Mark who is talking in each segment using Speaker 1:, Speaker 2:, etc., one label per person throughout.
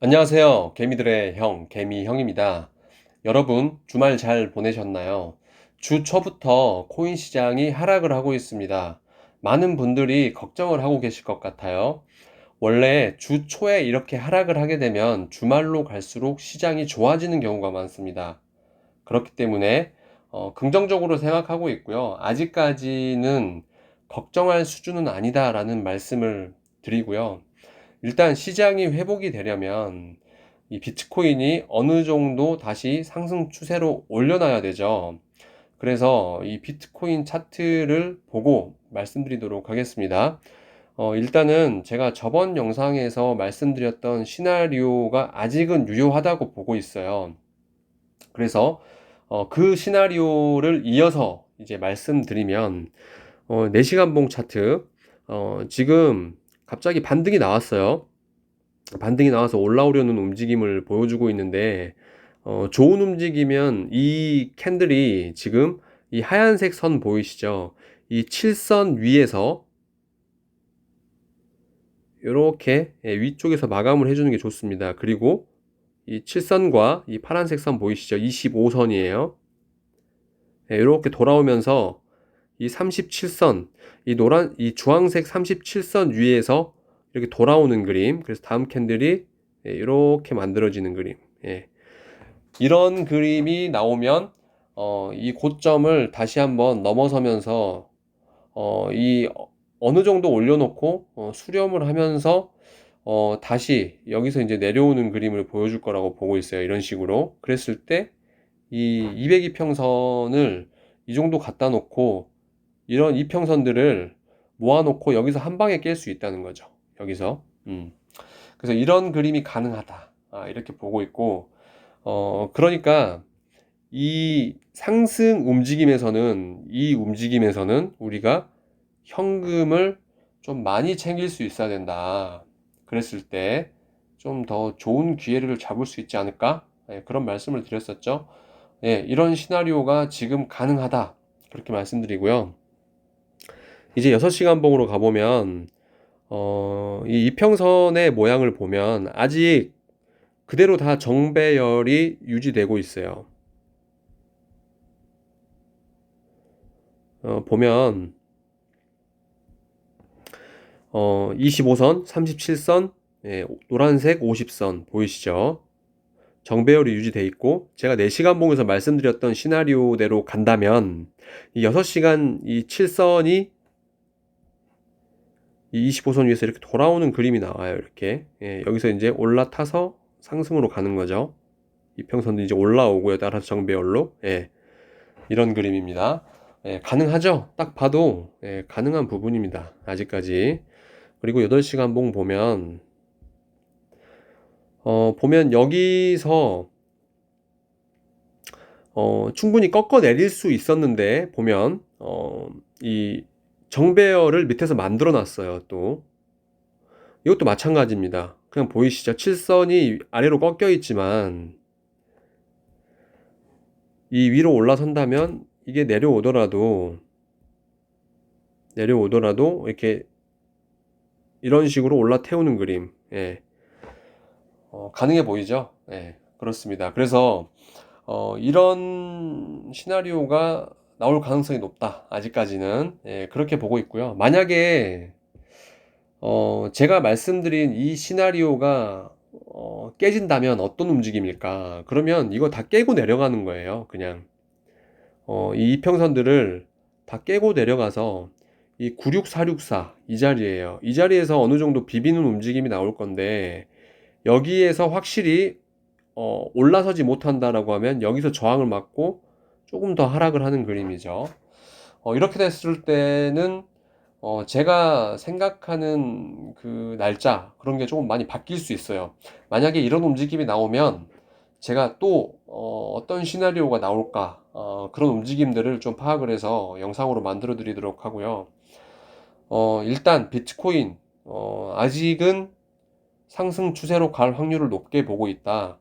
Speaker 1: 안녕하세요. 개미들의 형, 개미형입니다. 여러분, 주말 잘 보내셨나요? 주 초부터 코인 시장이 하락을 하고 있습니다. 많은 분들이 걱정을 하고 계실 것 같아요. 원래 주 초에 이렇게 하락을 하게 되면 주말로 갈수록 시장이 좋아지는 경우가 많습니다. 그렇기 때문에 어, 긍정적으로 생각하고 있고요. 아직까지는 걱정할 수준은 아니다라는 말씀을 드리고요. 일단 시장이 회복이 되려면 이 비트코인이 어느 정도 다시 상승 추세로 올려놔야 되죠. 그래서 이 비트코인 차트를 보고 말씀드리도록 하겠습니다. 어, 일단은 제가 저번 영상에서 말씀드렸던 시나리오가 아직은 유효하다고 보고 있어요. 그래서 어, 그 시나리오를 이어서 이제 말씀드리면 어, 4시간 봉 차트 어, 지금 갑자기 반등이 나왔어요. 반등이 나와서 올라오려는 움직임을 보여주고 있는데 어, 좋은 움직이면 이 캔들이 지금 이 하얀색 선 보이시죠? 이 7선 위에서 이렇게 예, 위쪽에서 마감을 해주는 게 좋습니다. 그리고 이 7선과 이 파란색 선 보이시죠? 25선이에요. 이렇게 돌아오면서 이 37선, 이 노란, 이 주황색 37선 위에서 이렇게 돌아오는 그림. 그래서 다음 캔들이 이렇게 만들어지는 그림. 예. 이런 그림이 나오면 어, 이 고점을 다시 한번 넘어서면서 어, 이 어느 정도 올려놓고 어, 수렴을 하면서 어, 다시 여기서 이제 내려오는 그림을 보여줄 거라고 보고 있어요. 이런 식으로. 그랬을 때 이 202평선을 이 정도 갖다 놓고 이런 이평선들을 모아놓고 여기서 한 방에 깰 수 있다는 거죠. 여기서. 음. 그래서 이런 그림이 가능하다. 아, 이렇게 보고 있고, 어, 그러니까 이 상승 움직임에서는, 이 움직임에서는 우리가 현금을 좀 많이 챙길 수 있어야 된다. 그랬을 때 좀 더 좋은 기회를 잡을 수 있지 않을까? 예, 그런 말씀을 드렸었죠. 예, 이런 시나리오가 지금 가능하다. 그렇게 말씀드리고요. 이제 6시간 봉으로 가보면, 어, 이 이평선의 모양을 보면 아직 그대로 다 정배열이 유지되고 있어요. 어, 보면, 어, 25선, 37선, 예, 노란색 50선 보이시죠? 정배열이 유지돼 있고 제가 4시간 봉에서 말씀드렸던 시나리오대로 간다면 이 6시간 이 7선이 이 25선 위에서 이렇게 돌아오는 그림이 나와요. 이렇게. 예, 여기서 이제 올라타서 상승으로 가는 거죠. 이평선도 이제 올라오고요. 따라서 정배열로. 예, 이런 그림입니다. 예, 가능하죠? 딱 봐도 예, 가능한 부분입니다. 아직까지. 그리고 8시간 봉 보면 어, 보면 여기서 어, 충분히 꺾어 내릴 수 있었는데 보면 어, 이 정배열을 밑에서 만들어 놨어요, 또. 이것도 마찬가지입니다. 그냥 보이시죠? 칠선이 아래로 꺾여 있지만, 이 위로 올라선다면, 이게 내려오더라도, 내려오더라도, 이렇게, 이런 식으로 올라 태우는 그림, 예. 어, 가능해 보이죠? 예, 그렇습니다. 그래서, 어, 이런 시나리오가 나올 가능성이 높다. 아직까지는. 예, 그렇게 보고 있고요. 만약에, 어, 제가 말씀드린 이 시나리오가, 어, 깨진다면 어떤 움직임일까? 그러면 이거 다 깨고 내려가는 거예요. 그냥. 어, 이 이평선들을 다 깨고 내려가서 이 96464 이 자리에요. 이 자리에서 어느 정도 비비는 움직임이 나올 건데, 여기에서 확실히, 어, 올라서지 못한다라고 하면 여기서 저항을 맞고 조금 더 하락을 하는 그림이죠. 어, 이렇게 됐을 때는 어, 제가 생각하는 그 날짜 그런 게 조금 많이 바뀔 수 있어요. 만약에 이런 움직임이 나오면 제가 또 어, 떤 시나리오가 나올까 어, 그런 움직임들을 좀 파악을 해서 영상으로 만들어 드리도록 하고요. 어, 일단 비트코인 어, 아직은 상승 추세로 갈 확률을 높게 보고 있다.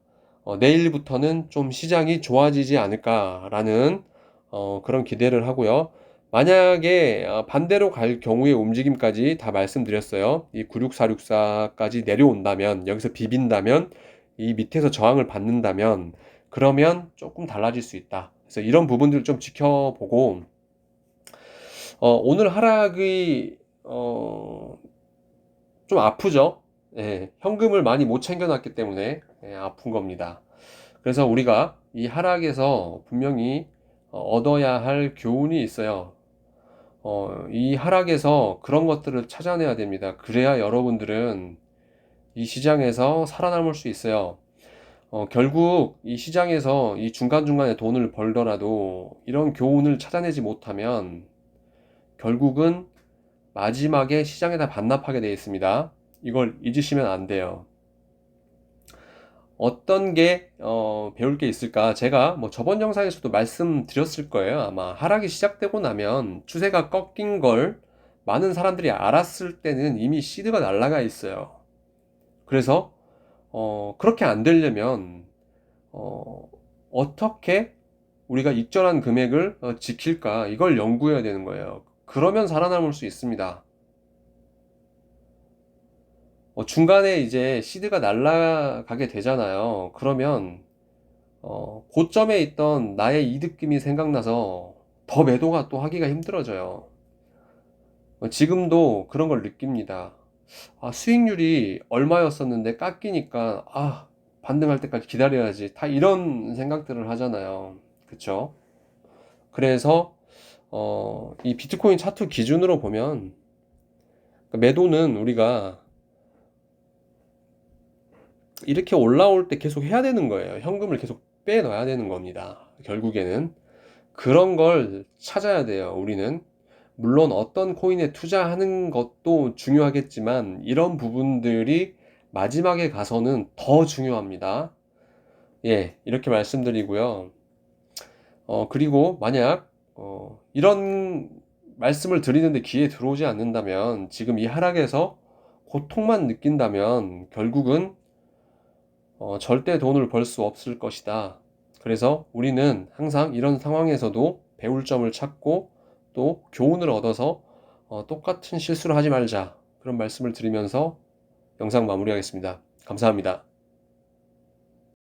Speaker 1: 어, 내일부터는 좀 시장이 좋아지지 않을까라는 어, 그런 기대를 하고요. 만약에 어, 반대로 갈 경우의 움직임까지 다 말씀드렸어요. 이 96464까지 내려온다면, 여기서 비빈다면, 이 밑에서 저항을 받는다면, 그러면 조금 달라질 수 있다. 그래서 이런 부분들을 좀 지켜보고, 어, 오늘 하락이, 어, 좀 아프죠? 예, 현금을 많이 못 챙겨놨기 때문에 예, 아픈 겁니다. 그래서 우리가 이 하락에서 분명히 어, 얻어야 할 교훈이 있어요. 어, 이 하락에서 그런 것들을 찾아내야 됩니다. 그래야 여러분들은 이 시장에서 살아남을 수 있어요. 어, 결국 이 시장에서 이 중간중간에 돈을 벌더라도 이런 교훈을 찾아내지 못하면 결국은 마지막에 시장에다 반납하게 되어 있습니다. 이걸 잊으시면 안 돼요. 어떤 게 어, 배울 게 있을까? 제가 뭐 저번 영상에서도 말씀드렸을 거예요. 아마 하락이 시작되고 나면 추세가 꺾인 걸 많은 사람들이 알았을 때는 이미 시드가 날아가 있어요. 그래서 어, 그렇게 안 되려면 어, 어떻게 우리가 익절한 금액을 어, 지킬까? 이걸 연구해야 되는 거예요. 그러면 살아남을 수 있습니다. 어, 중간에 이제 시드가 날아가게 되잖아요. 그러면 어, 고점에 있던 나의 이득금이 생각나서 더 매도가 또 하기가 힘들어져요. 어, 지금도 그런 걸 느낍니다. 아, 수익률이 얼마였었는데 깎이니까 아, 반등할 때까지 기다려야지. 다 이런 생각들을 하잖아요. 그쵸? 그래서 어, 이 비트코인 차트 기준으로 보면 매도는 우리가 이렇게 올라올 때 계속 해야 되는 거예요. 현금을 계속 빼놔야 되는 겁니다. 결국에는 그런 걸 찾아야 돼요. 우리는 물론 어떤 코인에 투자하는 것도 중요하겠지만 이런 부분들이 마지막에 가서는 더 중요합니다. 예, 이렇게 말씀드리고요. 어, 그리고 만약 어, 이런 말씀을 드리는데 귀에 들어오지 않는다면 지금 이 하락에서 고통만 느낀다면 결국은 어, 절대 돈을 벌 수 없을 것이다. 그래서 우리는 항상 이런 상황에서도 배울 점을 찾고 또 교훈을 얻어서 어, 똑같은 실수를 하지 말자. 그런 말씀을 드리면서 영상 마무리하겠습니다. 감사합니다.